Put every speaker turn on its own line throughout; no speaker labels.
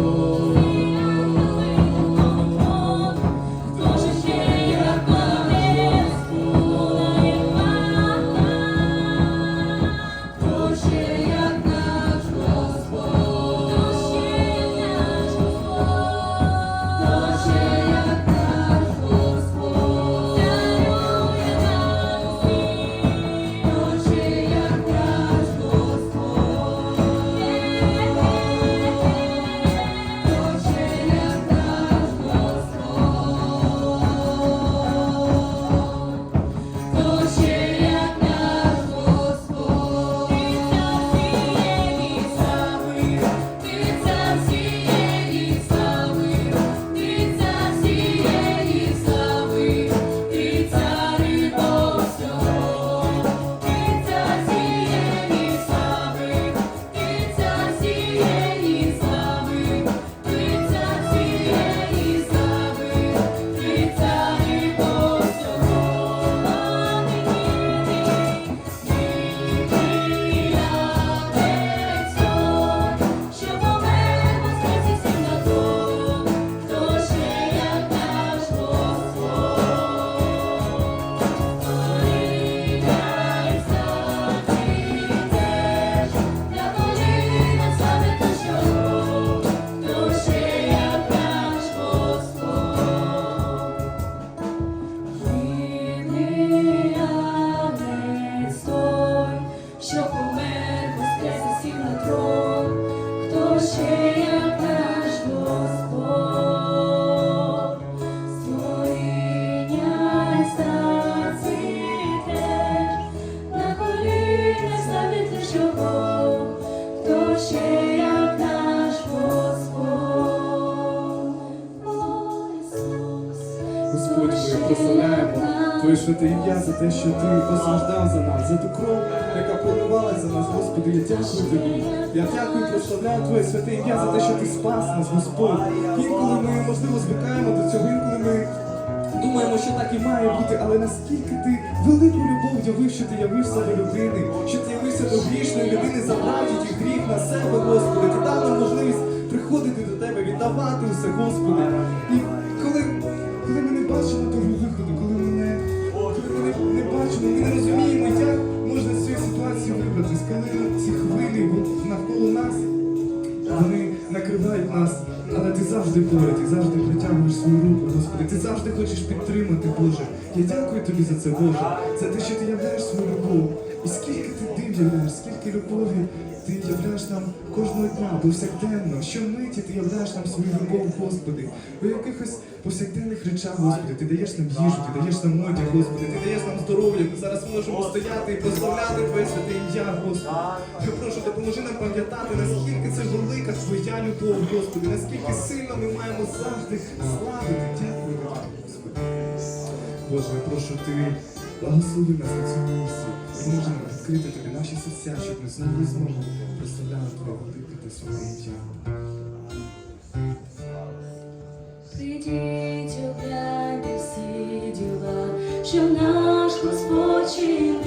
Lord. Твоє ім'я за те, що Ти постраждав за нас, за ту кров, яка проливалась за нас, Господи, я дякую Тобі. Я дякую, прославляю Твоє святе ім'я за те, що Ти спас нас, Господь. Інколи ми, можливо, звикаємо до цього, інколи ми думаємо, що так і має бути, але наскільки ти велику любов явив, що ти явився до людини, що ти явився до грішної людини, забравши гріх на себе, Господи, ти дав нам можливість приходити до тебе, віддавати усе, Господи. І ці хвилі навколо нас вони накривають нас, але ти завжди поряд, ти завжди притягуєш свою руку, Господи, ти завжди хочеш підтримати, Боже. Я дякую тобі за це, Боже, за те, що ти являєш свою любов. І скільки ти див являєш, скільки любові ти являєш нам кожного дня, повсякденно. Щомиті ти являєш нам свою любов, Господи. У якихось повсякденних речах, Господи, ти даєш нам їжу, ти даєш нам одяг, Господи, ти даєш нам здоров'я. Ми зараз можемо стояти і прославляти Твоє святе ім'я, Господи. Я прошу, допоможи нам пам'ятати, наскільки це велика Твоя любов, Господи, наскільки сильно ми маємо завжди славити. Дякую Господи. Боже, я прошу ти благослови нас на цьому місці. Допоможи можемо відкрити тобі наші серця, щоб ми знову і знову прославляли Твоє та своє життя.
Придіть, огляньте всі діла, що наш Господь чинив.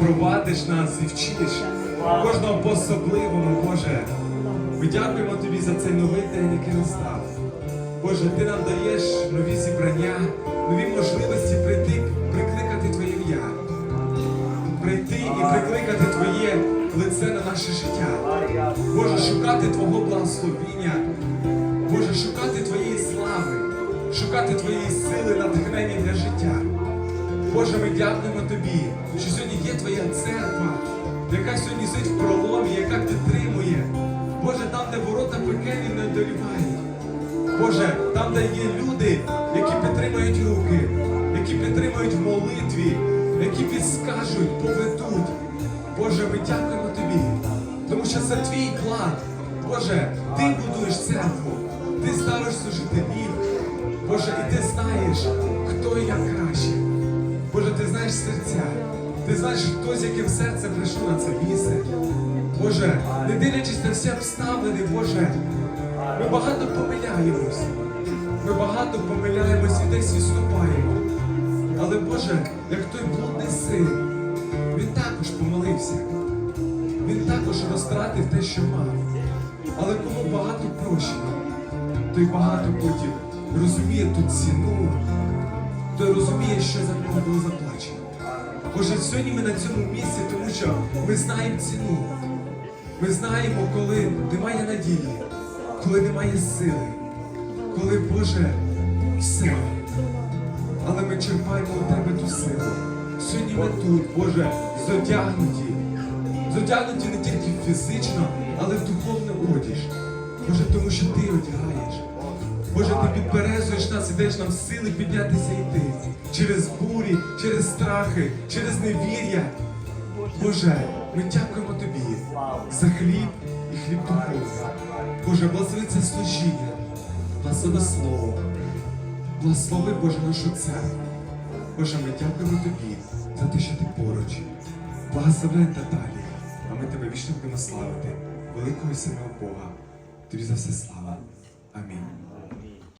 Провадиш нас і вчиш кожного по-особливому, Боже. Ми дякуємо тобі за цей новий день, який настав. Боже, ти нам даєш нові зібрання, нові можливості прийти, прикликати Твоє ім'я, прийти і прикликати Твоє лице на наше життя. Боже, шукати Твого благословіння, Боже, шукати Твоєї слави, шукати Твоєї сили, натхнення для життя. Боже, ми дякуємо Тобі, що сьогодні є Твоя церква, яка сьогодні сидить в проломі, яка підтримує. Боже, там, де ворота пекельні не долівають. Боже, там, де є люди, які підтримують руки, які підтримують в молитві, які підскажуть, поведуть. Боже, ми дякуємо Тобі, тому що це твій план. Боже, ти будуєш церкву, ти ставиш служителів. Боже, і ти знаєш, хто як краще. Боже, ти знаєш серця. Ти знаєш, хто з яким серцем прийшов на це місце. Боже, не дивлячись на всі обставини, Боже, ми багато помиляємось. Ми багато помиляємось і десь відступаємо. Але Боже, як той блудний син, він також помилився. Він також розтратив те, що мав. Але кому багато прощено, той багато потім розуміє ту ціну, той розуміє, що за нього було заплачено. Боже, сьогодні ми на цьому місці, тому що ми знаємо ціну. Ми знаємо, коли немає надії, коли немає сили, коли Боже все. Але ми черпаємо у тебе ту силу. Сьогодні ми тут, Боже, зодягнуті. Зодягнуті не тільки фізично, але в духовний одіж. Боже, тому що ти одягаєш. Боже, ти підперезуєш нас і даєш нам сили піднятися і йти. Через бурі, через страхи, через невір'я. Боже, ми дякуємо тобі за хліб і хліб духовний. Боже, благослови це служіння, благослови слово, благослови Боже нашу церкву. Боже, ми дякуємо тобі за те, що ти поруч. Благословляй далі, а ми тебе вічно будемо славити, великого і сильного Бога. Тобі за все слава. Амінь.